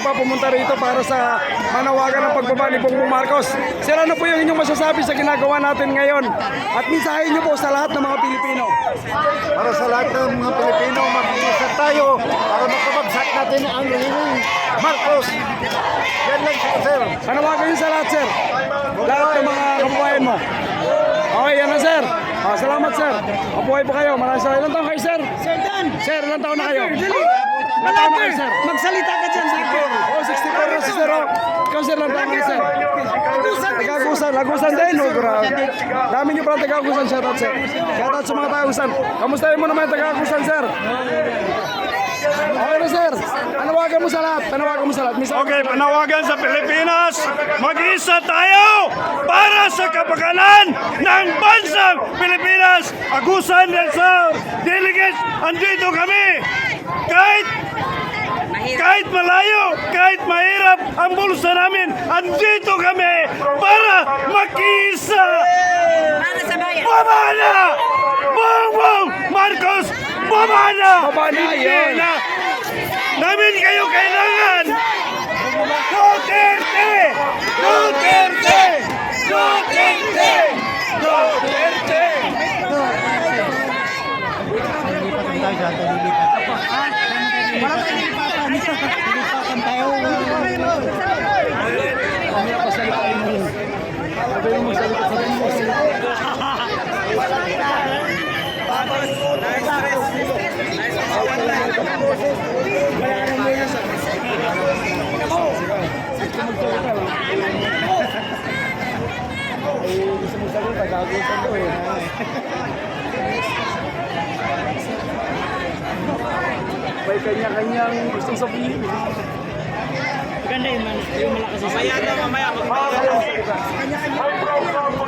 pa pumunta rito para sa manawagan ng pagbaba ni Bongbong Marcos. Sir, ano po yung inyong masasabi sa ginagawa natin ngayon? At mensahe nyo po sa lahat ng mga Pilipino. Para sa lahat ng mga Pilipino, mag-iisa tayo para makabagsak natin ang Lenin Marcos. Yan lang siya, sir. Panawagan nyo sa lahat, sir. Lahat ng mga kababayan mo. Okay, yan na, sir. Ah, salamat, sir. Mabuhay po kayo. Maraming salamat. Ilan taon kayo, sir? Sir Dan! Sir, ilan taon na kayo? Dali! Sir? Magsalita ka dyan, sir! Oh, 64 na si sir. oh. Ikaw, sir, ilan taon ka na, sir? Tagagusan, lagusan din, no, grabe. Dami niyo pala tagagusan, shout out, sir. Shout out sa mga tagagusan. Kamustahin mo naman yung tagagusan, sir? Okay na, sir. Panawagan mo sa lahat. Panawagan mo sa lahat. Misa- Okay, panawagan sa Pilipinas, mag-isa tayo para sa kapakanan ng bansang Pilipinas. Agusan del Sur, delegates, andito kami. Kahit kahit malayo, kahit mahirap ang bulsa namin, andito kami para mag-isa. Para sa bayan. Bongbong Marcos, baba na! Baba na, Hindi yun. na! Namin kayo kailangan! Duterte! Duterte! Duterte! Duterte! May kanya-kanyang gustong sabihin. Maganda yung, yung malakas sa Mamaya po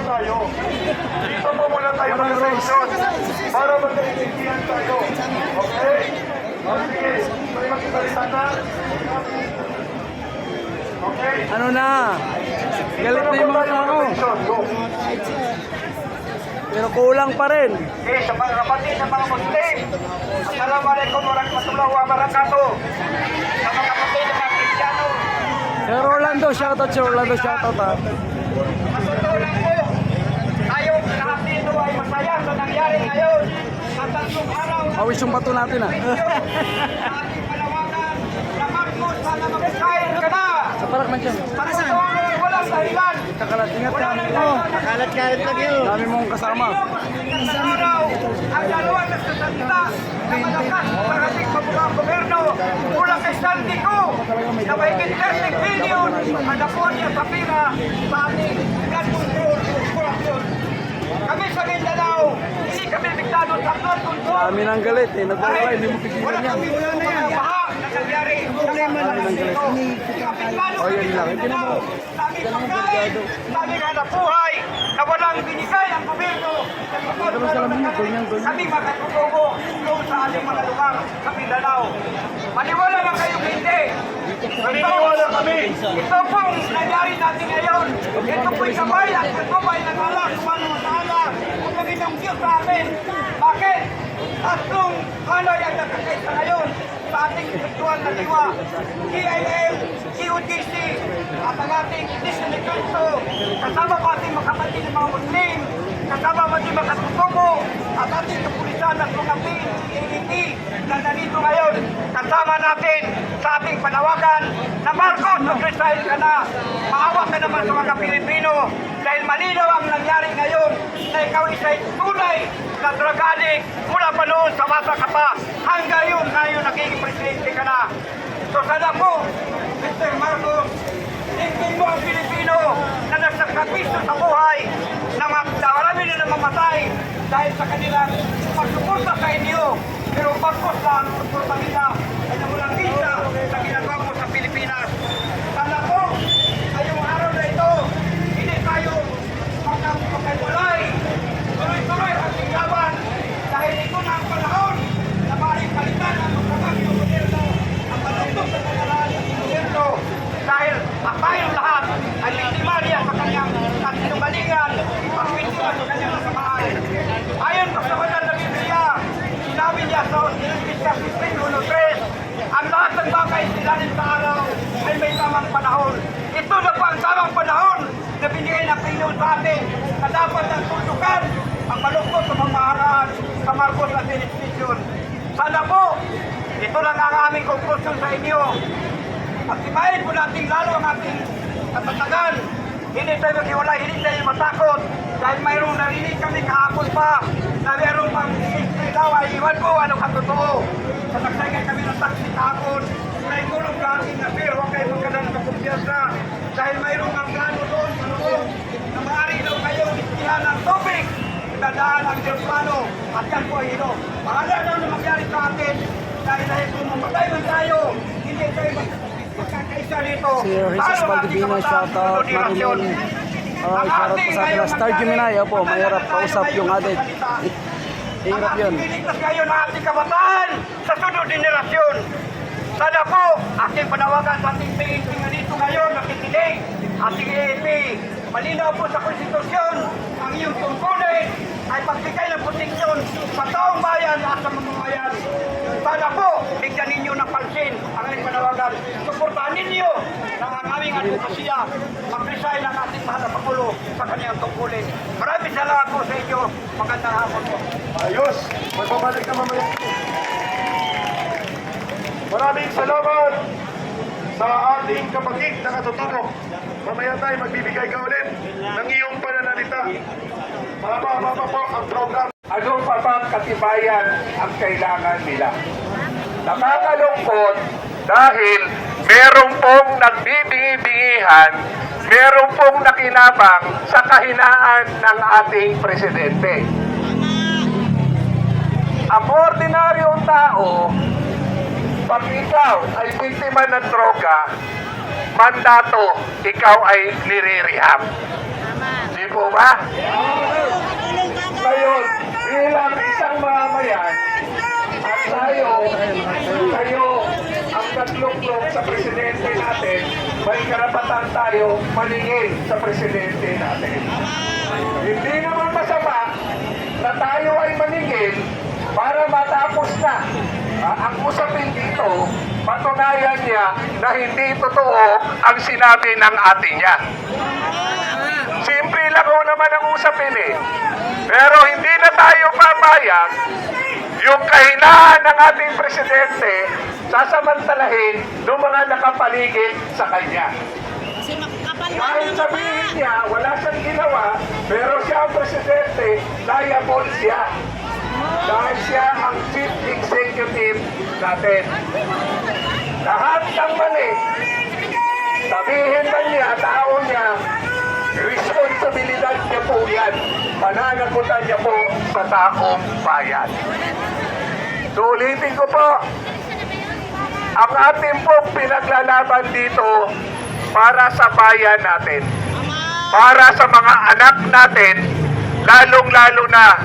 tayo. Dito po muna tayo mag-session para magkaintindihan tayo. Okay? Ano na? Galit na yung mga tao. Pero kulang pa rin. Okay, sa mga kapatid ng mga Muslim. Assalamualaikum warahmatullahi wabarakatuh. Sa mga kapatid ng mga Kristiyano. Sir Orlando, shoutout Sir Orlando, shoutout ha. Masutulan po. Tayong lahat dito ay masaya sa nangyari ngayon. Sa tatlong araw na Awis yung bato natin ha. sa parak man siya. Para sa walang dahilan. Kakalat, ingat ka. Oh, Kalat-kalat lang yun. Dami mong kasama. Isang araw, ang dalawang nagsasalita na malakas sa ating pabukang gobyerno mula kay Sandy ko na may 30 billion ang nakuha niya sa pira sa gun control corruption. Kami sa Mindanao, hindi kami biktado sa flood control. Dami ng galit eh. Nagwala, hindi mo pigilan yan. kami mga baha na nangyari. Dami ng galit. Oh, yan lang. Hindi na mo. Dami pagkain, dami hanap buhay, na walang binigay ang gobyerno. Kami makatutubo doon sa ating mga lugar sa Mindanao. Maniwala lang kayong hindi. Maniwala kami. Ito pong nangyari natin ngayon. Ito po'y sabay at ito po'y nag-alak kumano sa ala. Kung Panginoong Diyos sa amin. Bakit? Tatlong hanay ang nakakaisa ngayon sa ating spiritual na diwa. GIL, CUTC, at ang ating Disney Council. Kasama po ating mga kapatid ng mga Muslim. Kasama mo din makatutubo at ating kapulisan at mga PAET na nandito ngayon. Kasama natin sa ating panawagan na Marcos, mag-resign ka na. Maawa ka naman sa mga Pilipino dahil malinaw ang nangyari ngayon na ikaw isa'y tunay na drug addict mula pa noon sa bata ka pa hanggang yun ngayon naging presidente ka na. So sana po, Mr. Marcos, Tingin mo ang Pilipino na nagsakripisyo sa buhay na marami na namamatay dahil sa kanilang pagsuporta sa inyo. Pero pagkos lang ang nila ay namulang kita sa ginagawa mo sa Pilipinas. Sana po, ngayong araw na ito, hindi tayo magkaiwalay. Tuloy-tuloy ang tinglaban dahil ito na ang panahon na maaaring palitan ang magkabag ng gobyerno ang palugtog sa kanilang gobyerno dahil ang tayong lahat ay biktima niya sa kanyang kasinungalingan at biktima sa kanyang kasamaan. Ayon sa kawalan ng Biblia, sinabi niya sa Ecclesiastes 3.1.3, ilalim sa araw ay may tamang panahon. Ito na po ang tamang panahon na binigay ng Panginoon sa atin na dapat ang tundukan ang malungkot sa pamahalaan sa Marcos Administration. Sana po, ito lang ang aming konklusyon sa inyo. Pagtibayin po natin lalo ang ating katatagan. Hindi tayo maghiwalay, hindi tayo matakot. Dahil mayroong narinig kami kahapon pa na mayroong pang daw ay iwan ko ano katotoo. Sa nagsagay kami ng taxi kahapon, may gulong gating na pero huwag kayo magkaroon ng. Dahil mayroong ang plano doon sa loob na maaari daw kayo istihan ng tubig. Dadaan ang Diyos plano at yan po ay ino. Bahala daw na magyari sa atin dahil dahil kung mamatay man tayo, hindi tayo mag- magkakaisa dito. Si Paano Valdivino, natin shout out, kabataan ng Marilyn. Uh, shoutout po sa kanila. Star Gemini, opo, mahirap kausap yung adik. Hirap yun. Pilitas kayo ng ating kabataan sa sunod generasyon. Sana po, aking panawagan sa ating PNP nga dito ngayon, nakikinig, ating ANP, malinaw po sa konstitusyon, ang iyong tungkulin ay pagbigay ng proteksyon sa taong bayan at sa mga bayan. Sana po, bigyan ninyo ng pansin ang aking panawagan. Suportahan ninyo na ang aming advokasya mag-resign ang ating mahal na Pangulo sa kanyang tungkulin. Maraming salamat po sa inyo. Magandang hapon po. Ayos! Magbabalik na mamaya. Maraming salamat sa ating kapatid na katutubo. Mamaya tayo magbibigay ka ulit ng iyong pananalita. Mahaba-haba po ang program. Ano pa bang katibayan ang kailangan nila? Nakakalungkot dahil meron pong nagbibingi-bingihan, meron pong nakinabang sa kahinaan ng ating presidente. Ang ordinaryong tao, pag ikaw ay biktima ng droga, mandato, ikaw ay nire-rehab. Di po ba? Ngayon, bilang isang mamamayan, at tayo, tayo ang nagluklok sa presidente natin, may karapatan tayo maningin sa presidente natin. Hindi naman masama na tayo ay maningin para matapos na. Ah, ang usapin dito, patunayan niya na hindi totoo ang sinabi ng ate niya. Ho naman ang usapin eh. Pero hindi na tayo papayag yung kahinaan ng ating presidente sasamantalahin ng mga nakapaligid sa kanya. Kahit sabihin niya, wala siyang ginawa, pero siya ang presidente, liable siya. Dahil siya ang chief executive natin. Lahat ng mali, sabihin man niya, tao niya, niya po yan. Pananagutan niya po sa taong bayan. Sulitin ko po, ang ating pong pinaglalaban dito para sa bayan natin. Para sa mga anak natin, lalong-lalo na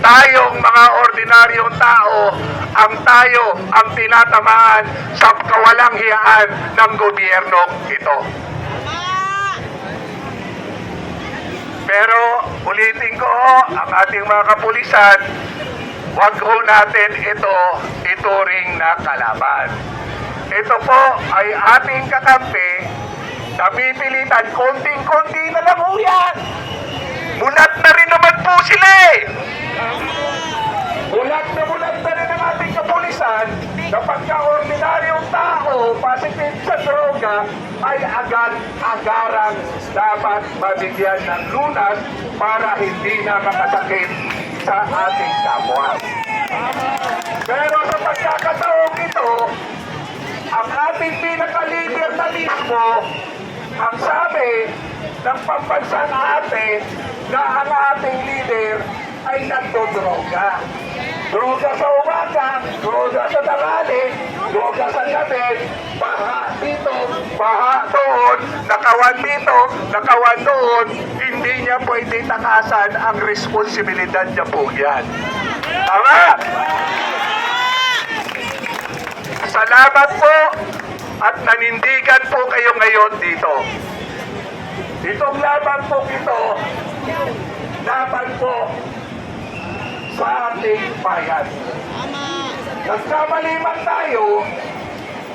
tayong mga ordinaryong tao, ang tayo ang tinatamaan sa kawalang hiyaan ng gobyernong ito. Pero ulitin ko ang ating mga kapulisan, wag ho natin ito ituring na kalaban. Ito po ay ating kakampi na pipilitan, konting-konti na lang ho yan. Mulat na rin naman po sila eh. Mulat na mulat ating kapulisan na pagka-ordinaryong tao, positive sa droga, ay agad-agarang dapat mabigyan ng lunas para hindi na makasakit sa ating kapwa. Pero sa pagkakataong ito, ang ating pinaka-leader na mismo, ang sabi ng pambansang ate na ang ating leader ay nagdodroga. Droga sa umaga, droga sa tangali, droga sa gabi, baha dito, baha doon, nakawan dito, nakawan doon, hindi niya pwede takasan ang responsibilidad niya po yan. Tama? Salamat po at nanindigan po kayo ngayon dito. Itong laban po ito, laban po sa ating bayan. Nagkamali man tayo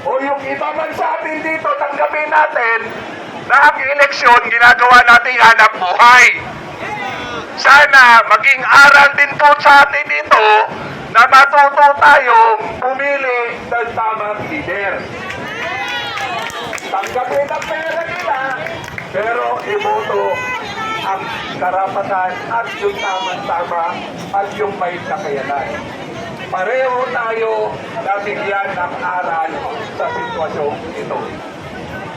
o yung iba man sa atin dito, tanggapin natin na ang eleksyon ginagawa nating hanap buhay. Sana maging aral din po sa atin dito na matuto tayong pumili ng tamang leader. Tanggapin ang pera nila, pero iboto ang karapatan at yung tamang-tama at yung may kakayanan. Pareho tayo nabigyan ng aral sa sitwasyong ito.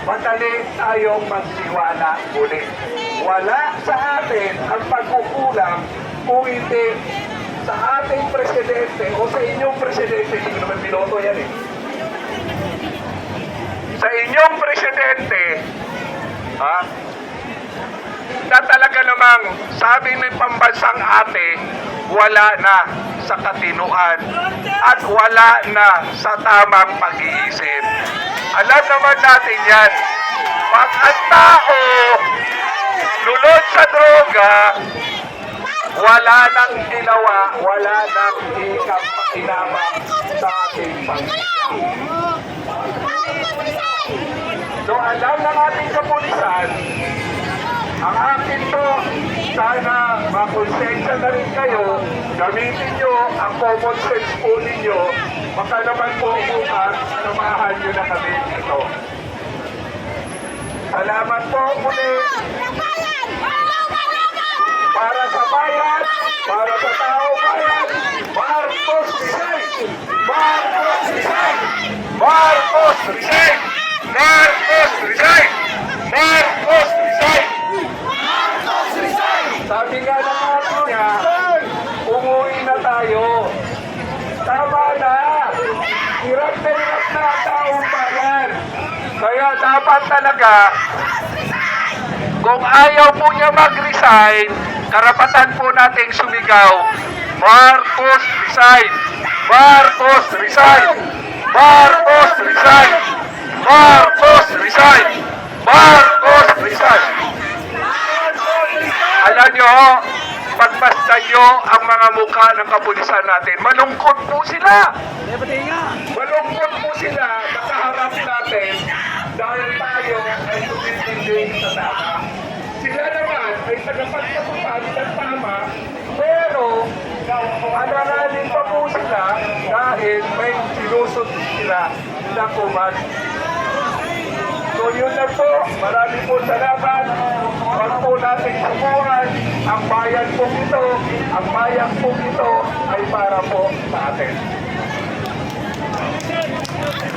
Madali tayong magsiwala ulit. Wala sa atin ang pagkukulang kung hindi sa ating presidente o sa inyong presidente, hindi ko naman binoto yan eh. Sa inyong presidente, ha, na talaga namang sabi ng pambansang ate, wala na sa katinuan at wala na sa tamang pag-iisip. Alam naman natin yan. Pag ang tao lulod sa droga, wala nang ginawa, wala nang ikapakinawa sa ating bansa. So alam ng ating kapulisan, ang akin po, sana makonsensya na rin kayo, gamitin nyo ang common sense po ninyo, baka naman po bukas, samahan nyo na kami dito. Salamat po muli para sa bayan, para sa tao bayan, Marcos Rizal! Marcos Rizal! Marcos Rizal! Marcos Rizal! Marcos! Sabi nga ng ate niya, umuwi na tayo. Tama na. Hirap na hirap na taong bayan. Kaya dapat talaga, kung ayaw po niya mag-resign, karapatan po nating sumigaw, Marcos resign! Marcos resign! Marcos resign! Marcos resign! Marcos resign! Alam nyo, pagmasdan nyo ang mga mukha ng kapulisan natin. Malungkot po sila. Malungkot po sila sa kaharap natin dahil tayo ay tumitindig sa tama. Sila naman ay tagapagpatupad ng tama, pero alalanin pa po sila dahil may sinusot sila na kuman. So yun na po, marami po salamat. Huwag po natin subukan. Ang bayan po ito, ang bayan po ito ay para po sa atin.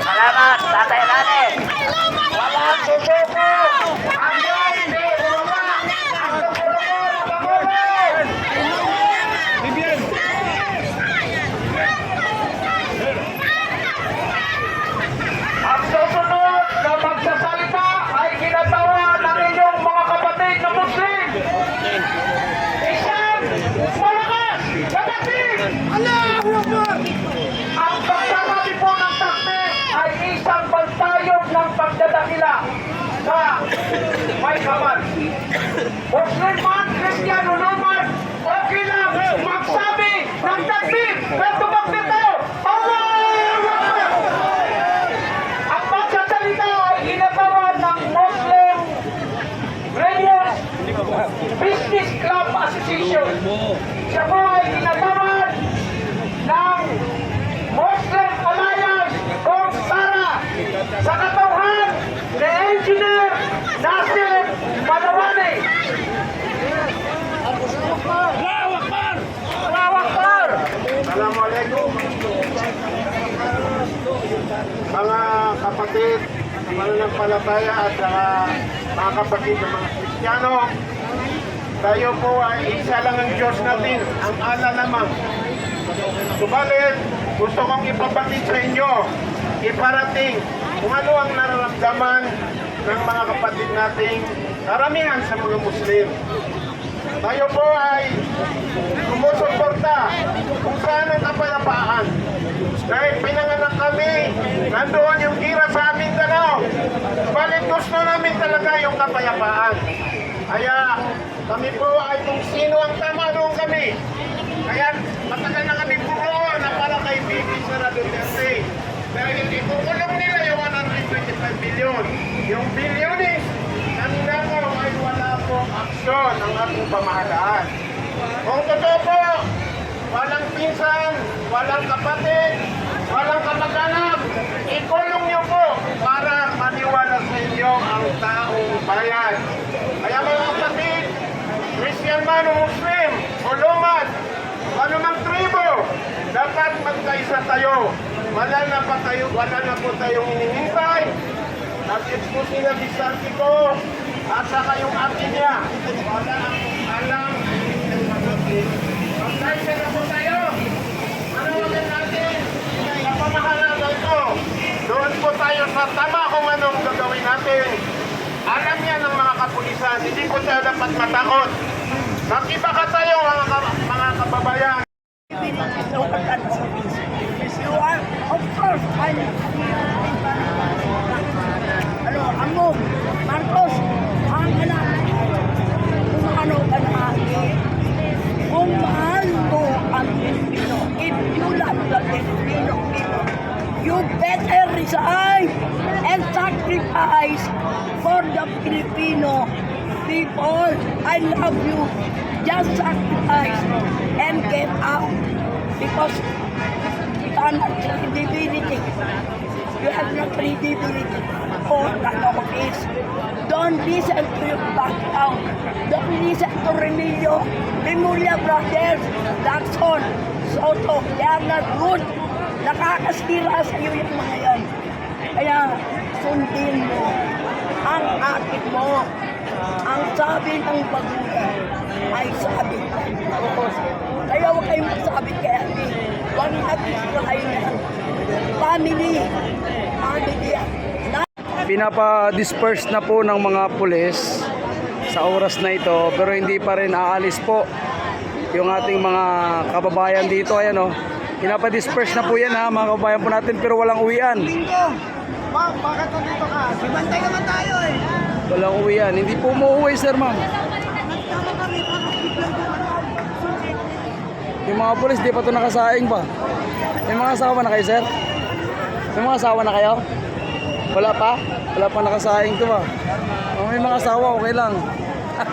Salamat, Tatay Rane. Walang susuko. Hanggang hindi bumaba. Ang susuko ng Pangulo. Ang susunod na magsasalita ay kinatawa ng inyong mga kapatid na Muslim. Isang malakas na taktik. Ang pagsasabi po ng taktik ay isang pagtayog ng pagdadakila sa may kaman. Muslim man, Kristiyano naman, okay lang magsabi ng taktik. Pero tumakbit tayo. Allahu Akbar! Ang pagsasalita ay ginagawa ng Muslim Radius Business Club Association. Siya po ay ginagawa ng Muslim Alliance kung Sara sa katauhan ni Engineer Nasir Malawani. Allahu Akbar! Assalamualaikum. Mga kapatid, mananampalataya at saka mga kapatid ng mga Kristiyano, tayo po ay isa lang ang Diyos natin, ang ala lamang. Subalit, gusto kong ipabatid sa inyo, iparating kung ano ang nararamdaman ng mga kapatid nating karamihan sa mga Muslim. Tayo po ay sumusuporta kung saan ang kapayapaan. Dahil pinanganak kami, nandoon yung gira sa amin Mindanao. Balit gusto namin talaga yung kapayapaan. Kaya kami po ay kung sino ang tama doon kami. Kaya matagal na kami buo na para kay Bibi Sara Duterte. Dahil ikukulong nila yung 120 25 bilyon. Yung bilyonis na ninakaw ay wala pong aksyon ng ating pamahalaan. Kung totoo po, walang pinsan, walang kapatid, walang kamag-anak, ikulong niyo po para maniwala sa inyo ang taong bayan. Kaya mga kapatid, Christian man o Muslim, o lumad, ano mang tribo, dapat magkaisa tayo. Wala na pa tayo, wala na po tayong hinihintay. Nag-expose na si Santico at saka yung ate niya. Wala akong alam. Magkaisa na po tayo. Manawagan natin sa tama kung anong gagawin natin. Alam niya ng mga kapulisan, hindi tayo dapat matakot. Makiba ka tayo mga, ka- mga kababayan. You are, of course, I'm ano, amo, Marcos, ang anak, kung ano ka na kung mahal mo ang Pilipino, if the people, you better resign and sacrifice for the Filipino people. I love you. Just sacrifice and get out because you cannot credibility. You have no credibility for an office. Don't listen to your background. Don't listen to Remilio, Remulla Brothers, Lacson, Soto. They are not good. Nakakasira sa iyo yung mga yan. Kaya sundin mo ang atik mo. Ang sabi ng bagulan ay sabi ng Diyos. Kaya huwag kayong magsabi kay Ate. Huwag natin sirahin yan. Family. Family Pinapa-disperse na po ng mga pulis sa oras na ito pero hindi pa rin aalis po yung ating mga kababayan dito. Ayan o. Pinapa-disperse na po yan ha mga kababayan po natin pero walang uwian. Ma'am, bakit nandito ka? Ibantay naman tayo eh. Walang uwian. Hindi po umuwi sir ma'am. Yung mga pulis di pa to nakasaing pa. May mga asawa na kayo sir? May mga asawa na kayo? Wala pa? Wala pa nakasaing to ba? Oh, may mga asawa, okay lang.